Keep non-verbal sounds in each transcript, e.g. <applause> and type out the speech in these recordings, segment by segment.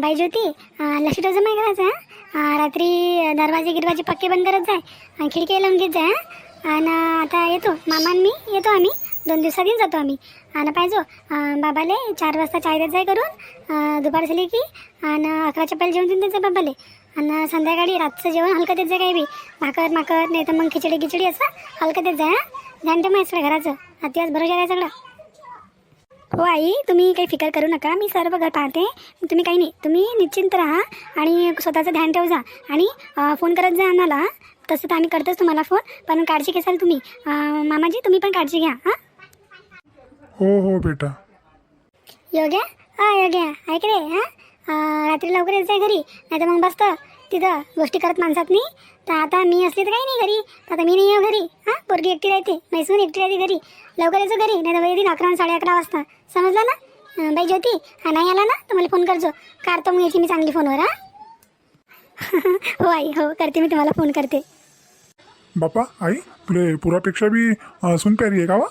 बाई ज्योती लक्ष ठेवचं नाही करायचं रात्री दरवाजे गिरवाजे पक्के बंद करत जाय. आणि खिडकी लावून घेत जाय आणि आता येतो मामा मी येतो आम्ही. दोन दिवसात येऊन जातो आम्ही. आणि पाहिजो बाबाले चार वाजता चाय देत जाय करून दुपार झाली की आणि अकराच्या पहिले जेवण देऊन द्यायचं बाबाले. आणि संध्याकाळी रातचं जेवण हलकं देत जाय काही बी. भाकर माकर नाही तर मग खिचडी खिचडी असं हलकं देत जाय हं? ध्यान ठेव सगळं घराचं. अत्यास भरोसा आहे सगळं? हो आई तुम्ही काही फिकर करू नका. मी सर्व घर पाहते. तुम्ही काही नाही. तुम्ही निश्चिंत राहा आणि स्वतःचं ध्यान ठेव जा. आणि फोन करत जा आम्हाला. तसं तर आम्ही करतोच तुम्हाला फोन. पण काळजी घेसाल तुम्ही. मामाजी तुम्ही पण काळजी घ्या हां. हो हो बेटा. योग्या? हा योग्या. ऐक रे हां. रात्री लवकर येत जाय घरी. नाही तर मग बसतं. तिथं गोष्टी करत माणसात नाही तर आता मी असली तर काही नाही घरी. तर आता मी नाही येऊ घरी. हां? पोरगी एकटी राहते. मैसून एकटी राहते घरी. लवकर यायचं घरी. नाही तर येतील अकरा साडे अकरा वाजता. समजलं ना? बाई ज्योती हा नाही आला ना? तर मला फोन करजो. काढतो मग याची मी चांगली फोनवर हां? <laughs> हो आई हो करते मी तुम्हाला फोन करते. बापा आई तुले पुरापेक्षा बी सून प्यारी आहे का वा?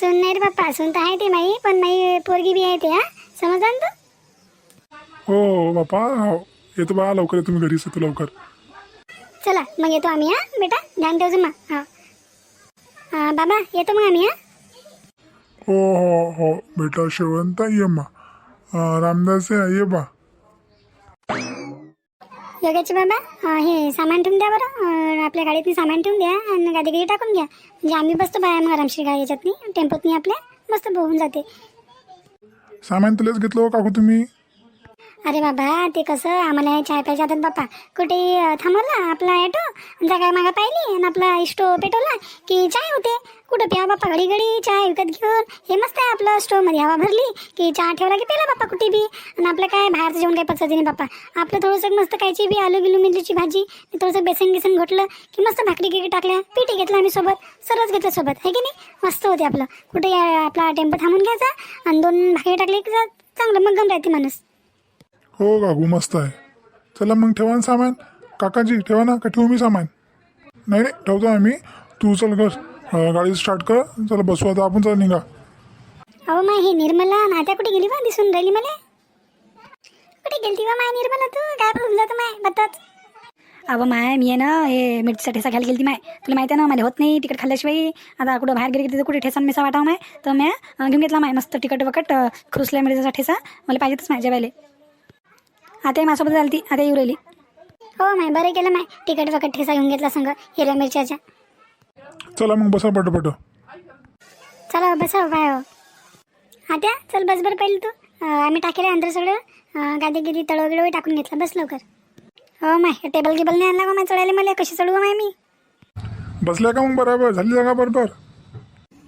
सुन नाही रे बाप्पा. सुन तर आहे ते माई पण माई पोरगी बी आहे ते हां? समजलं ना तू? हो हो बापा हो येतो बा लवकर येतो मी घरीच येतो लवकर. चला मग येतो आम्ही हां? बेटा ध्यान ठेवજો मग हां. हां बाबा येतो मग आम्ही हां? हो हो हो. बेटा शेवंता ये मा. अं, रामदास आहे, ये बा. योग्याचे बाबा अं, हे सामान ठेवून द्या बरं. अं, आपल्या गाडीतनी सामान ठेवून द्या आणि गाडी गाडी टाकून घ्या. म्हणजे आम्ही बसतो बाया मग आरामशीर गाडी याच्यातनी टेम्पोतनी आपल्या मस्त होऊन जाते. सामान तुलाच घेतलं हो काकू तुम्ही. अरे बाबा ते कसं? आम्हाला चाय प्यायचे हातात बाप्पा कुठे थांबवला आपला ॲटो जागा मागा पाहिली आणि आपला स्टो पेटवला की चाय होते. कुठं प्या बाप्पा घडी घडी चाय विकत घेऊन. हे मस्त आहे आपलं स्टोवमध्ये. हवा भरली की चहा ठेवला की पेला बाप्पा कुठे बी. आणि आपलं काय? बाहेरचं जेवण काय पचत नाही बाप्पा आपलं थोडंसं मस्त कायची बी आलू गिलू मिरचीची भाजी. थोडंसं बेसन गिसन घोटलं की मस्त भाकरी गिकरी टाकल्या. पिठी घेतलं आम्ही सोबत. सर्वच घेतलं सोबत. आहे की नाही? मस्त होते आपलं. कुठे आपला टेम्पो थांबून घ्यायचा आणि दोन भाकरी टाकली की चांगलं मग गम राहते माणूस. हो काकू मस्त आहे. चला मग ठेवा ना सामान. काकाजी ठेवा ना का ठेवू मी सामान? नाही नाही ठेवतो आम्ही. तू चल कर गाडी स्टार्ट कर. चला बसू आता. आपण चला निघा. अहो माय हे निर्मला नात्या कुठे गेली बा? दिसून राहिली मला. कुठे गेलती बा माय निर्मला तू? काय बोलून जातं माय? बताच. अहो माय मी आहे ना हे मिरचीचा ठेसा घ्यायला गेली माय. तुला माहिती आहे ना मला होत नाही तिकट खाल्ल्याशिवाय. आता कुठं बाहेर गेली तिथं कुठे ठेसा मिसा वाटावं माय? तर मी घेऊन घेतला माय. मस्त तिकट वकट खुसल्या मिरचीचा ठेसा मला पाहिजेतच माझ्या जेवायला आता ही माझ्यासोबत झाली ती आता येऊ राहिली. हो माय बरं केलं माय. तिकट वकट ठेसा घेऊन घेतला संग हिरव्या मिरच्याच्या चला मग बसा पटपट चला बसा बाय हो. आत्या चल बस बरं पहिले तू. अं, आम्ही टाकेले अंदर सगळं. गादी गिदी तळ गिळं टाकून घेतलं. बस लवकर. हो माय टेबल गिबल नाही आणला का माय चढायला मला. कशी चढू माय मी? बसल्या का मग बरोबर? झाली जागा बरोबर.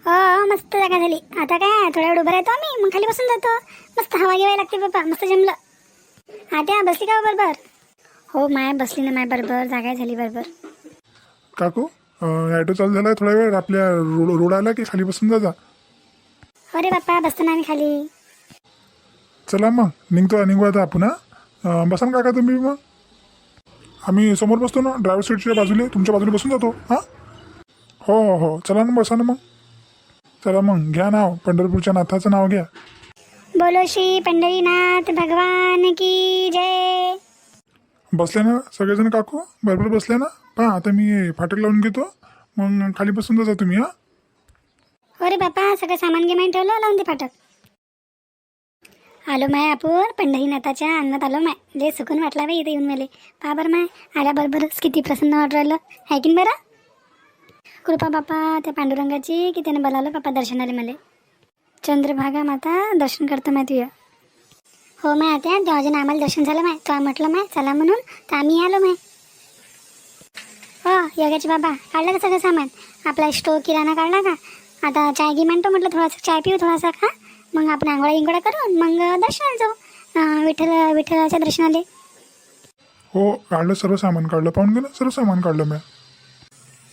हो हो, मस्त जागा झाली. आता काय थोड्या वेळ उभं राहतो आम्ही. मग खाली बसून जातो. मस्त हवा घेवायला लागते बाबा मस्त जमलं. आत्या बसली का हो बरोबर? हो माय बसली ना माय बरोबर जागा झाली बरोबर. काकू ॲटो चालू झाला थोडा वेळ आपल्या रोड रोड आला की खाली बसून जा जा. अरे बाप्पा बसतो ना आम्ही खाली. चला मग निघतो निघू आता आपण हा. अं, बसा ना काका तुम्ही मग. आम्ही समोर बसतो ना ड्रायव्हर सीटच्या बाजूले तुमच्या बाजूने बसून जातो हां. हो हो हो चला ना बसा ना मग. चला मग घ्या नाव पंढरपूरच्या नाथाचं नाव घ्या. बोलो श्री पंढरीनाथ भगवान की जय. बसले ना सगळेजण काकू? बरोबर बसले ना? पहा आता मी फाटक लावून घेतो. मग खाली बसून जाता तुम्ही हां. अरे बाप्पा सगळं सामान गिमान ठेवलं लावून दे फाटक. आलो माय आपण पंढरीनाथाच्या अन्नात आलो माय. लय सुकून वाटला बाई इथे येऊन मला. पहा बरं माय आल्याबरोबरच किती प्रसन्न वाटू राहिलं. आहे की नाही बरं? कृपा बाप्पा त्या पांडुरंगाची की त्यानं बोलावलं बाप्पा दर्शनाला मला. चंद्रभागा माता दर्शन करतो माय तुझं हो माय आता देवाजीनं आम्हाला दर्शन झालं माय. तो म्हटलं माय चला म्हणून तर आम्ही आलो माय. हो योगाचे बाबा काढलं का सगळं सामान? आपला स्टोव किराणा काढला का? आता चाय घे म्हणतो म्हटलं थोडासा चाय पिऊ थोडासा खा. मग आपण आंघोळा गिंगोळा करून मग दर्शनाला जाऊ. विठ्ठल विठ्ठलाच्या दर्शनाले. हो काढलं सर्व सामान काढलं. पाहून गेलं सर्व सामान काढलं मी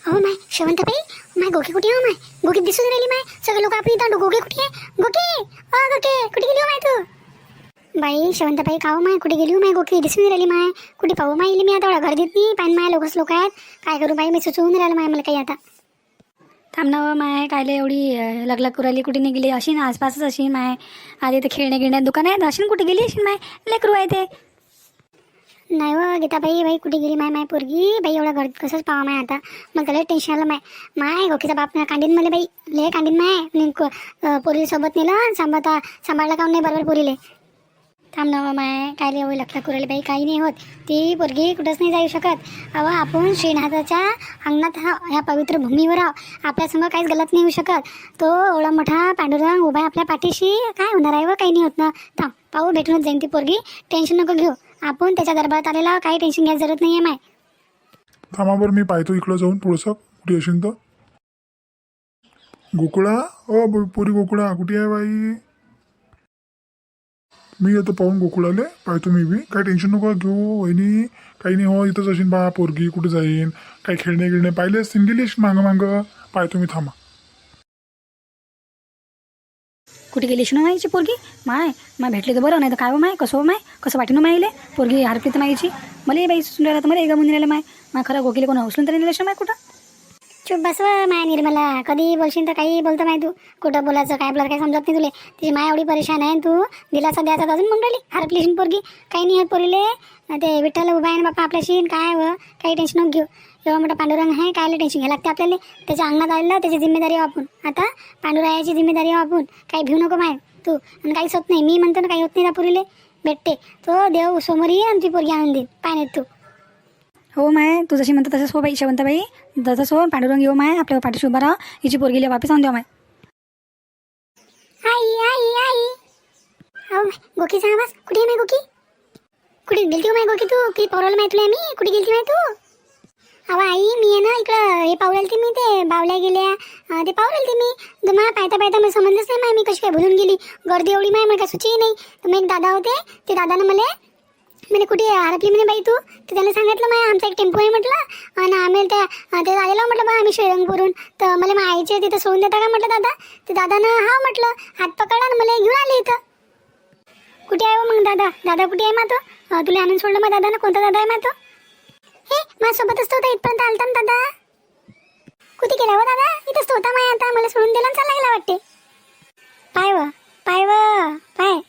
हो माय शेवंतबाई माय गोके कुठे हो माय? गोके दिसून राहिली माय. सगळे लोक आपली इथं गोके कुठे आहे? गोके ओ गोके कुठे गेली हो माय तू? बाई शेवंताबाई काव हो माय? कुठे गेली हो माय गोके? दिसून राहिली माय. कुठे पाहू माय इली मी आता? एवढा घर देत नाही. पाहिजे माय लोकच लोक आहेत. काय करू बाई? मी सुचवून राहिलं माय मला काही आता. थांब ना व माय कायले एवढी लगलग कुराली कुठे नाही गेली अशी ना आसपासच अशी माय. आधी तर खेळणे गिळण्यात दुकान आहेत. अशी कुठे गेली अशी माय? लेकरू आहे ते. नाही व गीताबाई बाई कुठे गेली माय माय पोरगी? बाई एवढा घर कसंच पाहा माय आता? मग त्याला टेन्शन आलं माय. माय गोखीचा बाप ना कांडीन मला बाई. ले कांडीन माय. पोरी सोबत नेलं सांभाळता सांभाळलं का नाही बरोबर पोरीले? थांब ना माय. काय एवढी लक्ष कुरली बाई. काही नाही होत. ती पोरगी कुठंच नाही जाऊ शकत. अव आपण श्रीनाथाच्या अंगणात हा ह्या पवित्र भूमीवर आहो आपल्यासमोर काहीच गलत नाही होऊ शकत. तो एवढा मोठा पांडुरंग उभा आहे आपल्या पाठीशी. काय होणार आहे व? काही नाही होत ना. थांब पाहू भेटूनच जाईन ती पोरगी. टेन्शन नको घेऊ. आपण त्याच्या दरबारात आलेला काही टेन्शन घ्यायची जरूरत नाही आहे माय. थांबा बरं मी पाहतो इकडं जाऊन थोडंसं. कुठे असेल तर. गोकुळा? ओ ब- पोरी गोकुळा कुठे आहे बाई? मी येतो पाहून गोकुळाले पाहतो मी बी. काही टेन्शन नको घेऊ वहिनी. काही नाही हो इथंच असेल बा पोरगी कुठे जाईन? काही खेळणे गिळणे पाहिले असतील गेली असेल मागं मागं पाहतो मी थांबा. कुठे गेली शिणू माईची पोरगी? माय माय भेटली तर बरं नाही तर काय हो माय? कसं हो माय? कसं वाटेन मायले पोरगी हरकली तर माईची. मला बाई सुंदर राहिला तर मला एका मुली माय. माय खरं गोकीले कोण उचलून तरी नेलं माय कुठं? चुप बसव माय निर्मला. कधी बोलशील तर काही बोलतं माय तू. कुठं बोलायचं काय बोलायचं काय समजत नाही तुले. तिची माय एवढी परेशान आहे तू. दिलासा द्यायचा अजून म्हणून राहिली हरपलीशीन पोरगी. काही नाही होत पोरीले. ते विठ्ठल उभा आहे ना बाप्पा आपल्याशी. काय व? काही टेन्शन घेऊ. एवढा मोठा पांडुरंग आहे कायला टेन्शन घ्यायला लागते आपल्याला. त्याच्या अंगणात आलेलं त्याची जिम्मेदारी आपण आता पांडुरायाची जिम्मेदारी आपण काही भिऊ नको माय तू. आणि काहीच होत नाही. मी म्हणतो ना काही होत नाही ना पोरीले. भेटते. तो देव समोर येईल आणि ती पोरगी आणून पाय नाही तू. हो माय तू जशी म्हणतो तसंच हो बाई शेवंताबाई तसंच हो पांडुरंग येऊ माय आपल्या पाठीशी उभा राहा. हिची पोरगीला वापस आणून द्या माय. आई आई आई. अहो गोकीचा आवाज कुठे आहे माय गोकी कुठे गेलती हो माय गोकी तू? किती पवराला माहिती तुला मी कुठे गेलती माय तू? अहो आई मी आहे ना इकडं हे पावलेल ते मी ते बावल्या गेल्या. ते पावलेल ते मी. तर मला पायता पायता मला समजलंच नाही माय मी कशी काय भुलून गेली. गर्दी एवढी माय मला काय सुची नाही. तर मग एक दादा होते ते दादानं मला म्हणे कुठे हरपली म्हणे बाई तू? तर त्याला सांगितलं माय आमचा एक टेम्पो आहे म्हटलं. आणि आम्ही त्या ते आलेलो म्हटलं बा आम्ही श्रीरंगपूरून तर मला मग आईचे तिथं सोडून देता का म्हटलं दादा? ते दादानं हा म्हटलं हात पकडा आणि मला घेऊन आले इथं. कुठे आहे हो मग दादा? दादा कुठे आहे मातो? तुला आणून सोडलं मग दादा ना कोणता दादा आहे मातो? हे माझ्यासोबतच तो होता इथपर्यंत आलता ना दादा? कुठे गेला हो दादा? इथंच तो होता माय आता मला सोडून दिला चालला गेला वाटते. पाय व पाय व पाय.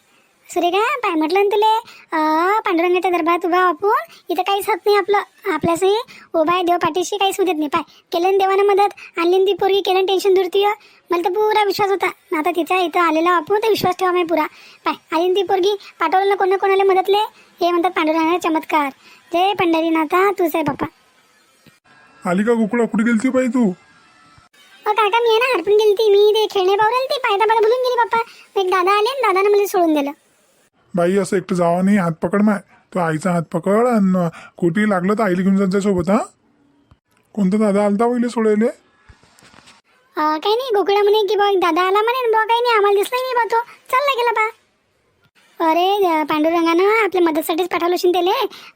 सुरेखा पाय म्हटलं ना तुले अं, पांडुरंगाच्या दरबारात उभा आपण इथं काहीच होत नाही आपलं आपल्यासही उभा आहे देव पाठीशी काहीच होत नाही. पाय केलं देवानं मदत आणली ती पोरगी केलं टेन्शन दूर ती हो. मला तर पुरा विश्वास होता. आता तिचा इथं आलेला आपण तर विश्वास ठेवा माय पुरा. पाय आली ती पोरगी पाठवलं ना कोणा कोणाला मदतले हे म्हणतात पांडुरंगाचा चमत्कार. जय पंढरीनाथा. तुझं आहे बाप्पा आली का गोकुळा? कुठे गेलती बाई तू? अ काका मी आहे ना हरपून गेली ती मी ते खेळणे पावरेल ती पायता पायता बोलून गेली बाप्पा एक दादा आले आणि दादानं मला सोडून दिलं. बाई असं एकटं जावा नाही हात पकड माय. तो आईचा हात पकड आणि कुठे लागलं तर आईला घेऊन जात सोबत हा? कोणता दादा आलता पहिले सोडायले? अ, काही नाही गोकुळा म्हणे की बा एक दादा आला म्हणे बा काही नाही आम्हाला दिसला नाही बा तो. चालला गेला बा. अरे पांडुरंगानं आपल्या मदतसाठीच पाठवलं असेल त्याले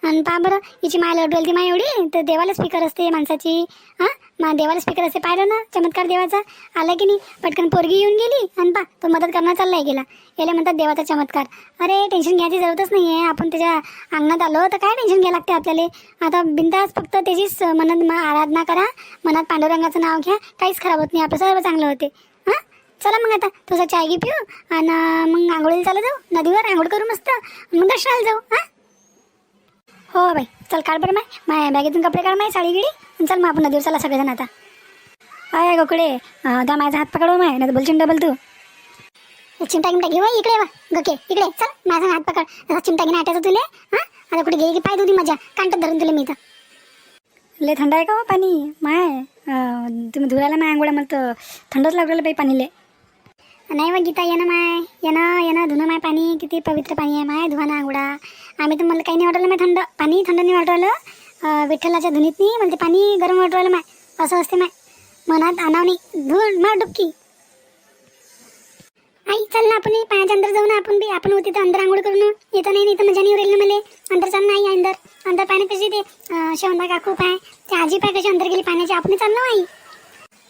आणि पहा बरं हिची माय लढवली ती माय एवढी. तर देवाला स्पीकर असते माणसाची. हां मा देवाला स्पीकर असते. पाहिलं ना चमत्कार देवाचा? आला की नाही? पटकन पोरगी येऊन गेली आणि पा तो मदत करणार चाललाय गेला. याला म्हणतात देवाचा चमत्कार. अरे टेन्शन घ्यायची जरूरतच नाही आहे आपण त्याच्या अंगणात आलो तर काय टेन्शन घ्यायला लागते आपल्याला? आता बिंदास फक्त त्याचीच मनात आराधना करा. मनात पांडुरंगाचं नाव घ्या. काहीच खराब होत नाही. आपलं सर्व चांगलं होते. चला मग आता तुझा चाय घे पिऊ आणि मग आंघोळीला चालत जाऊ. नदीवर आंघोळ करू मस्त. मग दर्शनाला जाऊ हां? हो बाई चल काढ बरं माय. माय बॅगेतून कपडे काढ माय साडी गिडी चल मग आपण नदीवर चला सगळेजण आता. अय गोकडे दा माझा हात पकडव माय नाही बोलचिन डबल तू. चिमटा गिमटा घेऊ इकडे वा गके इकडे चल माझा हात पकड. जसा चिमटा घेऊन आटायचं तुले हां? आता कुठे गेली की पाय तुझी मजा. कांटत धरून तुला मी इथं. लय थंड आहे का हो पाणी? माय तुम्ही धुरायला माय अंघोळ्या मला तर थंडच लागलेलं बाई पाणीले. नाही मग गीता येणं माय येणं येणं धुणं माय पाणी किती पवित्र पाणी आहे माय धुवाना आंघोळा. आम्ही तर मला काही नाही वाटवलं माय थंड पाणी थंड नाही वाटवलं. विठ्ठलाच्या धुनीतनी नाही मला ते पाणी गरम वाटवलं माय. असं असते माय. मनात आणाव नाही. धुवून मार डुबकी. आई चल ना आपण पाण्याच्या अंदर जाऊ ना आपण बी. आपण होते तर अंदर आंघोळ करू ना येतं नाही इथं मजा नाही उरेल ना मला. अंदर चाल नाही अंदर. अंदर पाणी कशी ते शेवंदा काकू पाय. ते आजी पाय कशी अंदर गेली पाण्याची. आपण चाललो आई.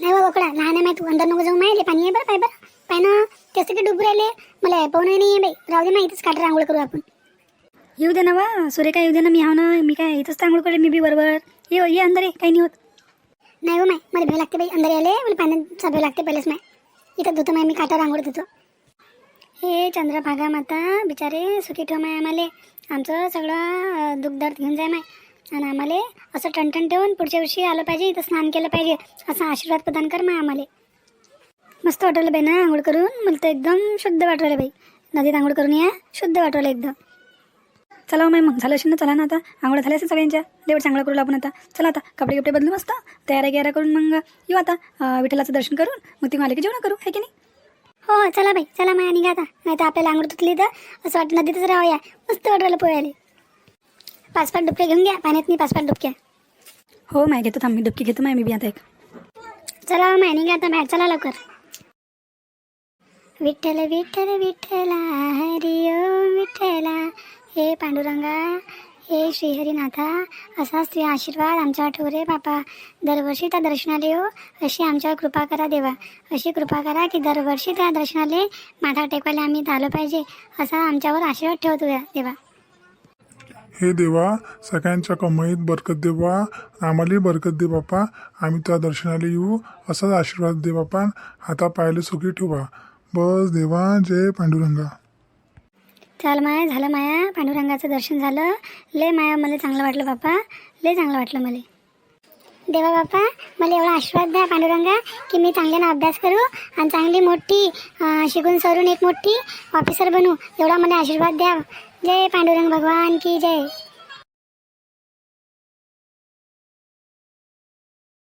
नाही हो, बा लहान आहे माय तू. अंदर नको जाऊ माय. पाणी आहे बरं पाय बरं. पाय ना तेच की डुबू राहिले? मला पाहुणे नाही बाई. राहू दे ना इथंच काढ रांगोळ करू आपण. येऊ दे ना वा सुरेखा येऊ दे ना मी हाव ना मी काय इथंच तांगूळ करेल मी बी बरोबर ये ये अंदर ये काही नाही होत. नाही हो माय मला भेव लागते बाई अंदर यायले मला पाण्याचा भेव लागते पहिलेच माय. इथं धुतो माय मी काठावर रांगोळ धुतो. हे चंद्रभागा माता बिचारे सुखी ठेव माय आम्हाला. आमचं सगळं दुखदर्द घेऊन जाय माय. आणि आम्हाला असं टणटण ठेवून पुढच्या वर्षी आलं पाहिजे इथं स्नान केलं पाहिजे असा आशीर्वाद प्रदान कर माय आम्हाला. मस्त वाटवलं बाई ना आंघोळ करून. मला तर एकदम शुद्ध वाटवलं बाई. नदीत आंघोळ करून या. शुद्ध वाटवलं एकदम. चला हो माय मग झालं असेल ना चला ना आता. आंघोळ झाल्या असेल सगळ्यांच्या. देवड चांगला करू आपण आता. चला आता कपडे कपडे बदलू मस्त. तयाऱ्या गियाऱ्या करून मग येऊ आता. विठ्ठलाचं दर्शन करून मग ती आले की जेवण करू आहे की नाही? हो हो चला बाई. चला माया निघा आता. नाही तर आपल्याला आंघोळ तुटली तर असं वाटतं नदीतच राहूया. मस्त वाटवलं पोहायला. पाच पाच डुबके घेऊन घ्या. पाण्यात पाच पाच डुबक्या. हो माय घेतो थांब. मी डुबकी घेतो माय मी बी आता एक. चला माय निघा आता बाहेर. चला लवकर. विठ्ठल विठ्ठल विठ्ठला हरी ओम विठ्ठला. हे पांडुरंगा हे श्रीहरिनाथा असा श्री आशीर्वाद आमच्यावर ठोरे रे बापा. दरवर्षी त्या दर्शनाला येऊ अशी आमच्यावर कृपा करा देवा. अशी कृपा करा की दरवर्षी त्या दर्शनाला माथा टेकवायला आम्ही आलो पाहिजे असा आमच्यावर आशीर्वाद ठेवतो देवा. हे देवा सगळ्यांच्या कमाईत बरकत देवा आम्हालाही बरकत दे बापा. आम्ही त्या दर्शनाला येऊ असाच आशीर्वाद दे बापा. हाता पायाला सुखी ठेवा बस देवा जय पांडुरंगा. चाल माया झालं माया. पांडुरंगाचं दर्शन झालं. लय माया मला चांगलं वाटलं बापा. लय चांगलं वाटलं मला. देवा बापा मला एवढा आशीर्वाद द्या पांडुरंगा की मी चांगल्यानं अभ्यास करू आणि चांगली मोठी शिकून सरून एक मोठी ऑफिसर बनू. एवढा मला आशीर्वाद द्या. जय पांडुरंग भगवान की जय.